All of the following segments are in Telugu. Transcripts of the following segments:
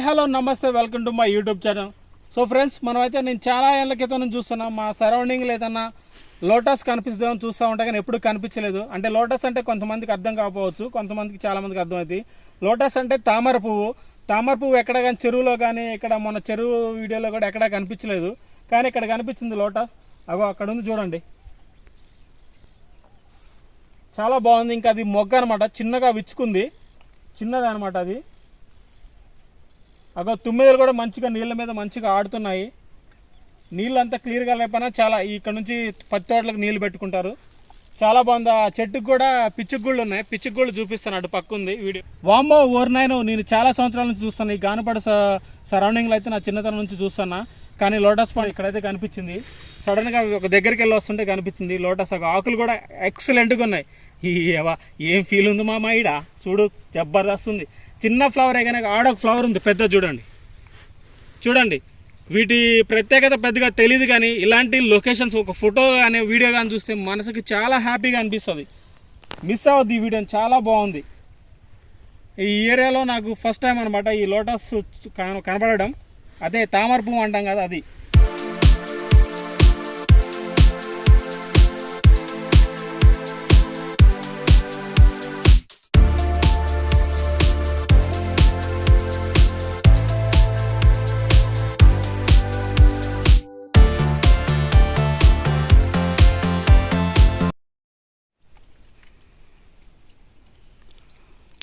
హాయ్ హలో నమస్తే welcome to my YouTube channel. So friends మనమైతే నేను చాలా ఏళ్ళ క్రితం నుంచి చూస్తున్నా. మా సరౌండింగ్లో ఏదన్నా లోటస్ కనిపిస్తుందేమో చూస్తూ ఉంటా కానీ ఎప్పుడు కనిపించలేదు. అంటే లోటస్ అంటే కొంతమందికి అర్థం కాకపోవచ్చు కొంతమందికి చాలామందికి అర్థమవుతుంది లోటస్ అంటే తామర పువ్వు. తామర పువ్వు ఎక్కడ కానీ చెరువులో కానీ ఇక్కడ మన చెరువు వీడియోలో కూడా ఎక్కడా కనిపించలేదు. కానీ ఇక్కడ కనిపించింది లోటస్. అగో అక్కడ ఉంది చూడండి. చాలా బాగుంది. ఇంకా అది మొగ్గ అనమాట చిన్నగా విచ్చుకుంది. చిన్నది అనమాట అది. అగో తుమ్మిదలు కూడా మంచిగా నీళ్ళ మీద మంచిగా ఆడుతున్నాయి. నీళ్ళు అంతా క్లియర్గా లేకపోయినా చాలా ఇక్కడ నుంచి పత్తి తోటలకు నీళ్ళు పెట్టుకుంటారు. చాలా బాగుంది. ఆ చెట్టుకు కూడా పిచ్చుకు గుళ్ళు ఉన్నాయి. పిచ్చుకు గుళ్ళు చూపిస్తాను. అటు పక్క ఉంది వీడియో. వాంబో ఓర్నాయను నేను చాలా సంవత్సరాల నుంచి చూస్తాను ఈ గానపడ సరౌండింగ్లో అయితే నా చిన్నతనం నుంచి చూస్తున్నా. కానీ లోటస్ పాండ్ ఇక్కడైతే కనిపించింది. సడన్గా ఒక దగ్గరికి వెళ్ళి వస్తుంటే కనిపించింది లోటస్. ఒక ఆకులు కూడా ఎక్సలెంట్గా ఉన్నాయి. ఈ ఏం ఫీల్ ఉంది మా మాయిడ? చూడు జబర్దస్త్ ఉంది. చిన్న ఫ్లవర్ కానీ ఆడొక ఫ్లవర్ ఉంది. పెద్ద చూడండి. చూడండి. వీటి ప్రత్యేకత పెద్దగా తెలియదు కానీ ఇలాంటి లొకేషన్స్ ఒక ఫోటో కానీ వీడియో కానీ చూస్తే మనసుకి చాలా హ్యాపీగా అనిపిస్తుంది. మిస్ అవ్వద్దు ఈ వీడియో చాలా బాగుంది. ఈ ఏరియాలో నాకు ఫస్ట్ టైం అనమాట ఈ లోటస్ కన- కనబడడం. అదే తామర పువ్వు అంటాం కదా అది.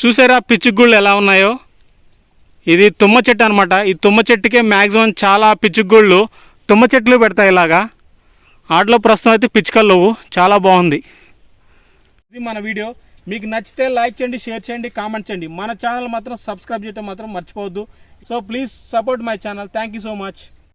చూసారా పిచ్చుగుళ్ళు ఎలా ఉన్నాయో? ఇది తుమ్మ చెట్టు అనమాట ఈ తుమ్మ చెట్టుకే మ్యాక్సిమం చాలా పిచ్చుగుళ్ళు తుమ్మ చెట్లు పెడతాయి ఇలాగా. ఆటలో ప్రస్తుతం అయితే పిచ్చుకలు లేవు. చాలా బాగుంది. ఇది మన వీడియో. మీకు నచ్చితే లైక్ చేయండి షేర్ చేయండి కామెంట్ చేయండి. మన ఛానల్ మాత్రం సబ్స్క్రైబ్ చేయడం మాత్రం మర్చిపోవద్దు. So please support my channel. Thank you so much.